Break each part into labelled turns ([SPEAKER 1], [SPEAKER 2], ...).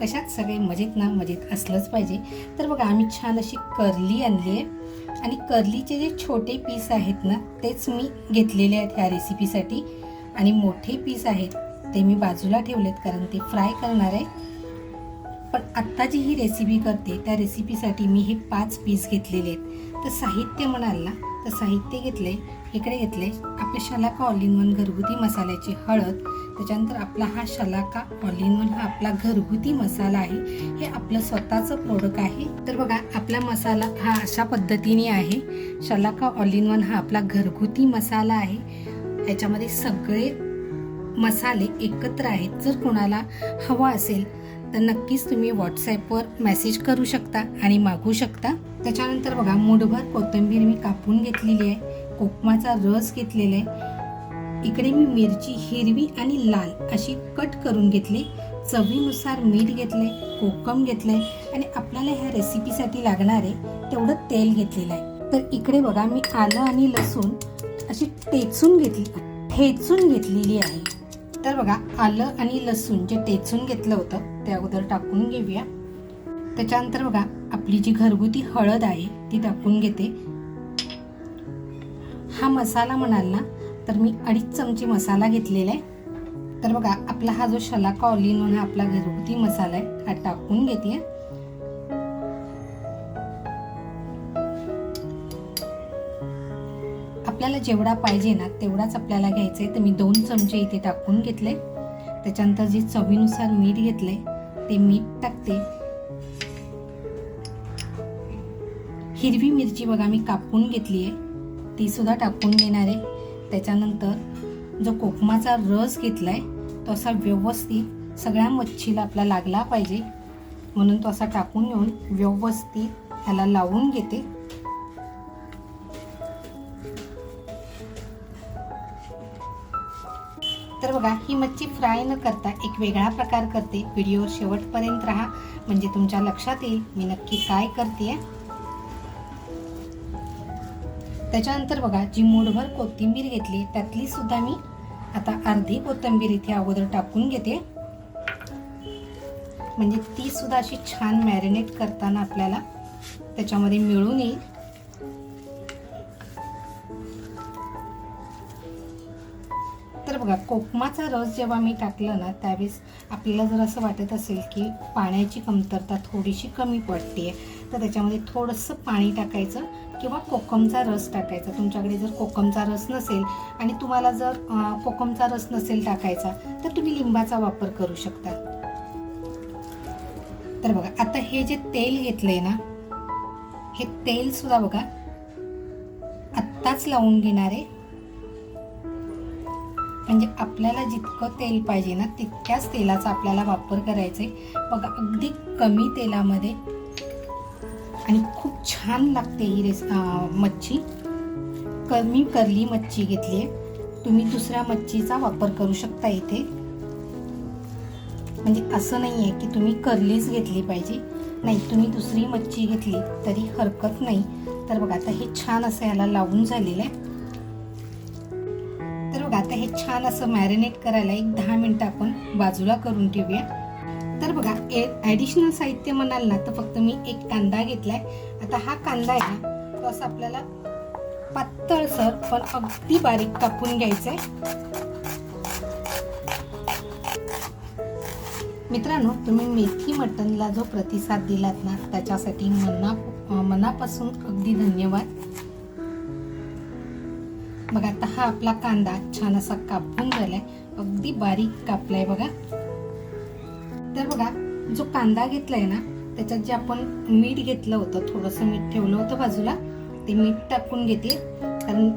[SPEAKER 1] कशात सगळे मजेत ना मजेत असलंच पाहिजे. तर बघा आम्ही छान अशी करली आणली आहे. आणि करलीचे जे छोटे पीस आहेत ना तेच मी घेतलेले आहेत ह्या रेसिपीसाठी आणि मोठे पीस आहेत ते मी बाजूला ठेवलेत कारण ते फ्राय करणार आहे. पण आत्ता जी ही रेसिपी करते त्या रेसिपीसाठी मी हे पाच पीस घेतलेले आहेत. तर साहित्य म्हणाल ना तर साहित्य घेतले इकडे घेतले आपल्या शलाका ऑल इन वन घरगुती मसाल्याची हळद. त्याच्यानंतर आपला हा शलाका ऑल इन वन हा आपला घरगुती मसाला आहे. हे आपलं स्वतःचं प्रोडक्ट आहे. तर बघा आपला मसाला हा अशा पद्धतीने आहे. शलाका ऑल इन वन हा आपला घरगुती मसाला आहे. याच्यामध्ये सगळे मसाले एकत्र आहेत. जर कोणाला हवा असेल तर नक्कीच तुम्ही व्हॉट्सॲपवर मेसेज करू शकता आणि मागवू शकता. त्याच्यानंतर बघा मुठभर कोथिंबीर मी कापून घेतलेली आहे. कोकमाचा रस घेतलेला आहे. इकडे मी मिरची हिरवी आणि लाल अशी कट करून घेतली. चवीनुसार मीठ घेतले कोकम घेतले आणि आपल्याला ह्या रेसिपीसाठी लागणार आहे तेवढं तेल घेतलेलं आहे. तर इकडे बघा मी आलं आणि लसूण अशी टेचून घेतली ठेचून घेतलेली आहे. तर बघा आलं आणि लसूण जे टेचून घेतलं होतं ते अगोदर टाकून घेऊया. त्याच्यानंतर बघा आपली जी घरगुती हळद आहे ती टाकून घेते. हा मसाला म्हणाल ना तर मी अडीच चमची मसाला घेतलेला आहे. तर बघा आपला हा जो शलाका ऑलिन वन हा आपला घरगुती मसाला आहे हा टाकून घेते आपल्याला जेवढा पाहिजे ना तेवढाच आपल्याला घ्यायचा आहे तर मी दोन चमचे इथे टाकून घेतले. त्याच्यानंतर जे चवीनुसार मीठ घेतले ते मीठ टाकते. हिरवी मिरची बघा मी कापून घेतली आहे ती सुद्धा टाकून घेणार आहे. त्याच्यानंतर जो कोकमाचा रस घेतला आहे तो असा व्यवस्थित सगळ्या मच्छीला आपला लागला पाहिजे. म्हणून तो असा टाकून घेऊन व्यवस्थित त्याला लावून घेते. तर बघा ही मच्छी फ्राय न करता एक वेगळा प्रकार करते. व्हिडिओ शेवटपर्यंत राहा. म्हणजे तुमच्या लक्षात येईल मी नक्की काय करते त्याच्यानंतर बघा जी मूठभर कोथिंबीर घेतली त्यातली सुद्धा मी आता अर्धी कोथिंबीर इथे अगोदर टाकून घेते. म्हणजे ती सुद्धा अशी छान मॅरिनेट करताना आपल्याला त्याच्यामध्ये मिळून येईल. तर बघा कोकमाचा रस जेव्हा मी टाकलं ना त्यावेळेस आपल्याला जर असं वाटत असेल की पाण्याची कमतरता थोडीशी कमी पडते तर त्याच्यामध्ये थोडंसं पाणी टाकायचं किंवा कोकमचा रस टाकायचा. तुमच्याकडे जर कोकमचा रस नसेल आणि तुम्हाला जर कोकमचा रस नसेल टाकायचा तर तुम्ही लिंबाचा वापर करू शकता. तर बघा आता हे जे तेल घेतलंय ना हे तेल सुद्धा बघा आत्ताच लावून घेणार. आहे म्हणजे आपल्याला जितकं तेल पाहिजे ना तितक्याच तेलाचा आपल्याला वापर करायचा आहे बघा अगदी कमी तेलामध्ये आणि खूप छान लागते ही रेस मच्छी. कर मी करली मच्छी घेतली आहे. तुम्ही दुसऱ्या मच्छीचा वापर करू शकता इथे. म्हणजे असं नाही आहे की तुम्ही करलीच घेतली पाहिजे. नाही तुम्ही दुसरी मच्छी घेतली तरी हरकत नाही. तर बघा आता हे छान असं याला लावून झालेलं आहे. तर बघा आता हे छान असं मॅरिनेट करायला एक दहा मिनटं आपण बाजूला करून ठेवूया. तर बघा ॲडिशनल साहित्य म्हणाल ना तर फक्त मी एक कांदा घेतलाय. आता हा कांदा आहे ना तो असं आपल्याला पातळसर पण अगदी बारीक कापून घ्यायचा आहे मित्रांनो तुम्ही मेथी मटनला जो प्रतिसाद दिलात ना त्याच्यासाठी मना मनापासून अगदी धन्यवाद. बघा आता हा आपला कांदा छान असा कापून झालाय. अगदी बारीक कापलाय बघा. तर बघा जो कांदा घेतलाय ना त्याच्यात जे आपण मीठ घेतलं होतं थोडंसं मीठ ठेवलं होतं बाजूला ते मीठ टाकून घेते. कारण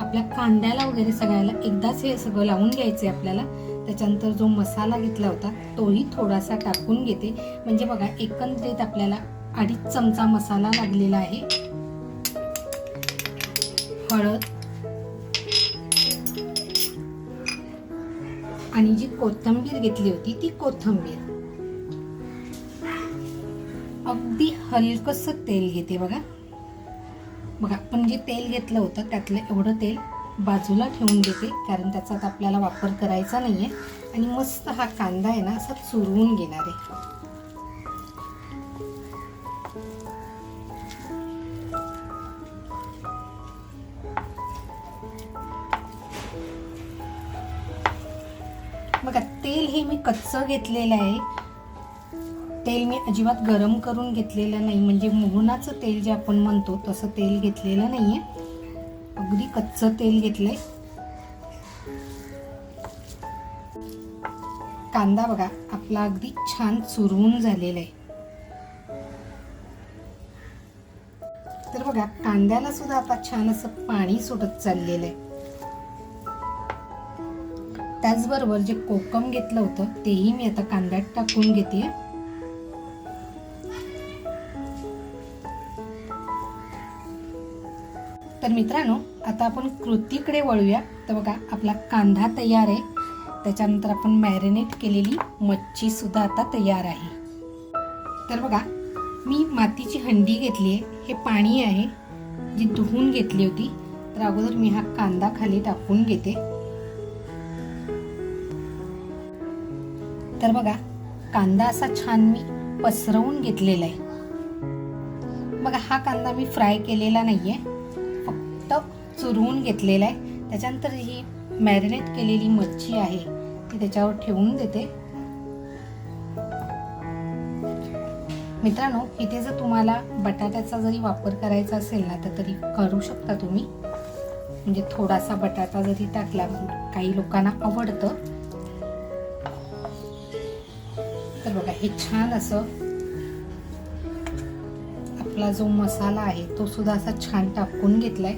[SPEAKER 1] आपल्या कांद्याला वगैरे सगळ्याला एकदाच हे सगळं लावून घ्यायचंय आपल्याला. त्याच्यानंतर जो मसाला घेतला होता तोही थोडासा टाकून घेते. म्हणजे बघा एकंदरीत आपल्याला अडीच चमचा मसाला लागलेला आहे. हळद आणि जी कोथंबीर घेतली होती ती कोथंबीर. अगदी हलकस तेल घेते बघा. बघा आपण जे तेल घेतलं होतं त्यातलं एवढं तेल बाजूला ठेवून घेते कारण त्याचा आपल्याला वापर करायचा नाही आहे आणि मस्त हा कांदा आहे ना असा चुरवून घेणार आहे. बघा तेल हे मी कच्चं घेतलेलं आहे. तेल मी अजिबात गरम करून घेतलेलं नाही. म्हणजे मोहनाचं तेल जे आपण म्हणतो तसं तेल घेतलेलं नाही आहे अगदी कच्चं तेल घेतलं आहे कांदा बघा आपला अगदी छान चुरवून झालेला आहे. तर बघा कांद्याला सुद्धा आता छान असं पाणी सुटत चाललेलं आहे. त्याचबरोबर जे कोकम घेतलं होतं तेही मी आता कांद्यात टाकून घेते. तर मित्रांनो आता आपण कृतीकडे वळूया. तर बघा आपला कांदा तयार आहे. त्याच्यानंतर आपण मॅरिनेट केलेली मच्छी सुद्धा आता तयार आहे. तर बघा मी मातीची हंडी घेतली आहे. हे पाणी आहे जी धुवून घेतली होती. तर अगोदर मी हा कांदा खाली टाकून घेते. तर बघा कांदा असा छान मी पसरवून घेतलेला आहे. बघा हा कांदा मी फ्राय केलेला नाही आहे फक्त चुरवून घेतलेला आहे. त्याच्यानंतर ही मॅरिनेट केलेली मच्छी आहे ती त्याच्यावर ठेवून देते. मित्रांनो इथे जर तुम्हाला बटाट्याचा जरी वापर करायचा असेल ना तर तरी करू शकता तुम्ही. म्हणजे थोडासा बटाटा जरी टाकला काही लोकांना आवडतं तर बघा हे छान असं आपला जो मसाला आहे तो सुद्धा असा छान टाकून घेतलाय.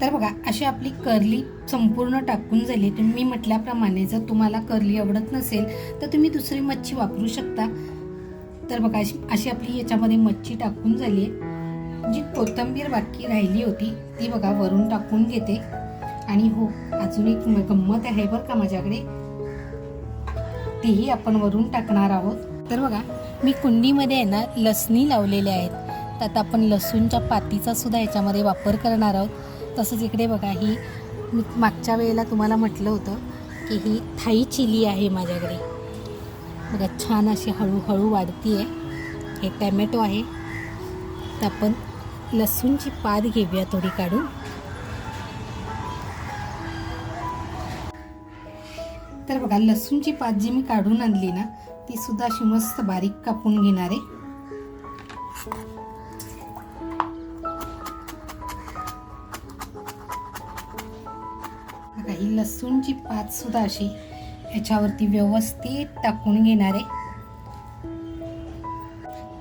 [SPEAKER 1] तर बघा अशी आपली करली संपूर्ण टाकून झाली. तर मी म्हटल्याप्रमाणे जर तुम्हाला करली आवडत नसेल तर तुम्ही दुसरी मच्छी वापरू शकता. तर बघा अशी अशी आपली याच्यामध्ये मच्छी टाकून झाली. आहे जी कोथंबीर बाकी राहिली होती ती बघा वरून टाकून घेते. आणि हो अजून एक गंमत आहे बरं का माझ्याकडे. तेही आपण वरून टाकणार आहोत. तर बघा मी कुंडीमध्ये आहे ना लसणी लावलेल्या आहेत. तर आता आपण लसूणच्या पातीचा सुद्धा याच्यामध्ये वापर करणार आहोत. तसंच इकडे बघा ही मी मागच्या वेळेला तुम्हाला म्हटलं होतं की ही थाई चिली आहे माझ्याकडे. बघा छान अशी हळूहळू वाढती आहे हे टॅमॅटो आहे. तर आपण लसूणची पात घेऊया थोडी काढून. तर बघा लसूणची पात जी मी काढून आणली ना ती सुद्धा अशी मस्त बारीक कापून घेणार आहे. बघा ही लसूणची पात सुद्धा अशी ह्याच्यावरती व्यवस्थित टाकून घेणार आहे.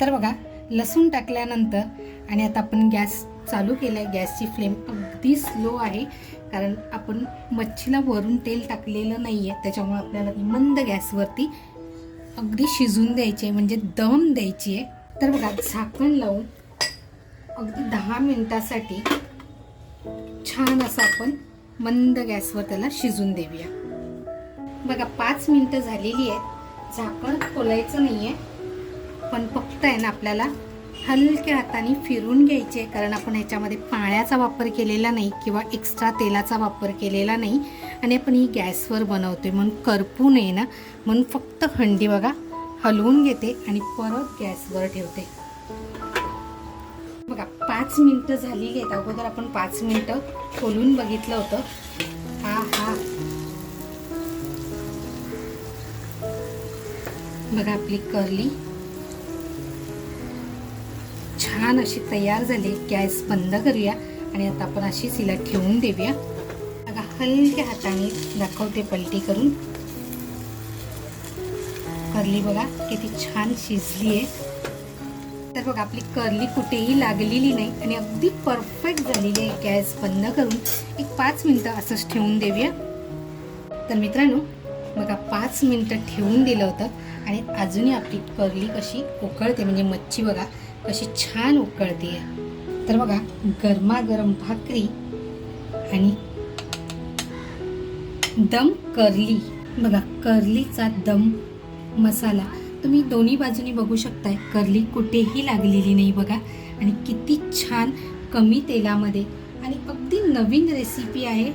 [SPEAKER 1] तर बघा लसूण टाकल्यानंतर आणि आता आपण गॅस चालू केला आहे गॅसची फ्लेम अगदी स्लो आहे कारण आपण मच्छीला वरून तेल टाकलेलं नाही आहे त्याच्यामुळे आपल्याला ती मंद गॅसवरती अगदी शिजून द्यायची आहे म्हणजे दम द्यायची आहे तर बघा झाकण लावून अगदी दहा मिनटासाठी छान असं आपण मंद गॅसवर त्याला शिजून देऊया. बघा पाच मिनटं झालेली आहेत. झाकण खोलायचं नाही आहे पण फक्त आहे ना आपल्याला हलक्या हाताने फिरून घ्यायचे कारण आपण ह्याच्यामध्ये पाण्याचा वापर केलेला नाही किंवा एक्स्ट्रा तेलाचा वापर केलेला नाही. आणि आपण ही गॅसवर बनवतोय. म्हणून करपू नये ना. म्हणून फक्त हंडी बघा हलवून घेते आणि परत गॅसवर ठेवते. बघा पाच मिनटं झाली आहेत. अगोदर आपण पाच मिनटं खोलून बघितलं होतं. हा हा बघा आपली करली छान अशी तयार झाली गॅस बंद करूया आणि आता आपण अशीच हिला ठेवून देऊया. बघा हलक्या हाताने दाखवते पलटी करून. करली बघा किती छान शिजली आहे. तर बघा आपली करली कुठेही लागलेली नाही आणि अगदी परफेक्ट झालेली आहे. गॅस बंद करून एक पाच मिनटं असंच ठेवून देऊया. तर मित्रांनो बघा पाच मिनटं ठेवून दिलं होतं आणि अजूनही आपली करली कशी उकळते म्हणजे मच्छी बघा. अशी छान उकळते तर बघा गरमागरम भाकरी आणि दम करली. बघा करलीचा दम मसाला. तुम्ही दोन्ही बाजूनी बघू शकताय करली कुठेही लागलेली नाही बघा. आणि किती छान कमी तेलामध्ये आणि अगदी नवीन रेसिपी आहे.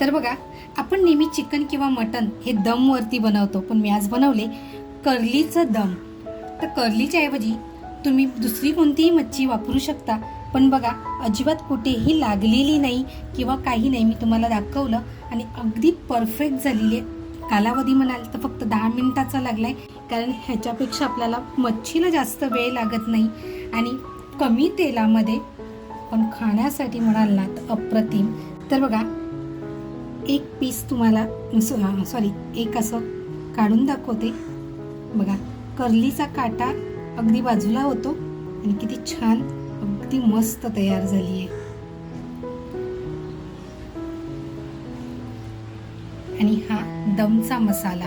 [SPEAKER 1] तर बघा आपण नेहमी चिकन किंवा मटन हे दमवरती बनवतो पण मी आज बनवले करलीचं दम. तर करलीच्या ऐवजी तुम्ही दुसरी कोणतीही मच्छी वापरू शकता. पण बघा अजिबात कुठेही लागलेली नाही किंवा काही नाही मी तुम्हाला दाखवलं आणि अगदी परफेक्ट झालेली आहे. कालावधी म्हणाल तर फक्त दहा मिनिटाचा आहे कारण ह्याच्यापेक्षा आपल्याला मच्छीला जास्त वेळ लागत नाही. आणि कमी तेलामध्ये पण खाण्यासाठी म्हणाल ना तर अप्रतिम. तर बघा एक पीस तुम्हाला सॉरी एक असं काढून दाखवते. बघा कर्लीचा काटा अगदी बाजूला होतो आणि किती छान अगदी मस्त तयार झाली आहे आणि हा दमचा मसाला.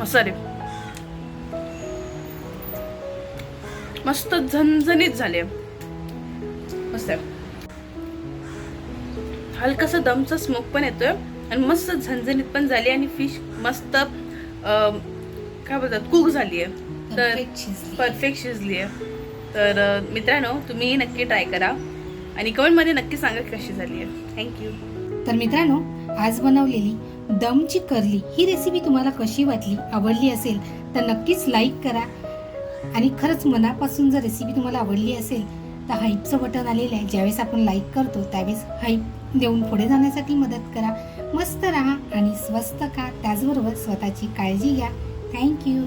[SPEAKER 2] मस्त मस्त झणझणीत झाले हलकासा दमचा स्मोक पण येतोय. आणि मस्त झणझणीत पण झाली आणि फिश मस्त काय बोलतात कुक झाली आहे तर. परफेक्ट शिजली आहे तर मित्रांनो तुम्ही नक्की ट्राय करा. आणि कमेंटमध्ये नक्की सांगा कशी झाली आहे थँक्यू
[SPEAKER 1] तर मित्रांनो आज बनवलेली दमची करली ही रेसिपी तुम्हाला कशी वाटली आवडली असेल तर नक्कीच लाईक करा. आणि खरंच मनापासून जर रेसिपी तुम्हाला आवडली असेल तर हाईपचं बटन आलेलं आहे. ज्यावेळेस आपण लाईक करतो त्यावेळेस हाईप देऊन पुढे जाण्यासाठी मदत करा. मस्त राहा आणि स्वस्त का त्याचबरोबर स्वतःची काळजी घ्या. थँक्यू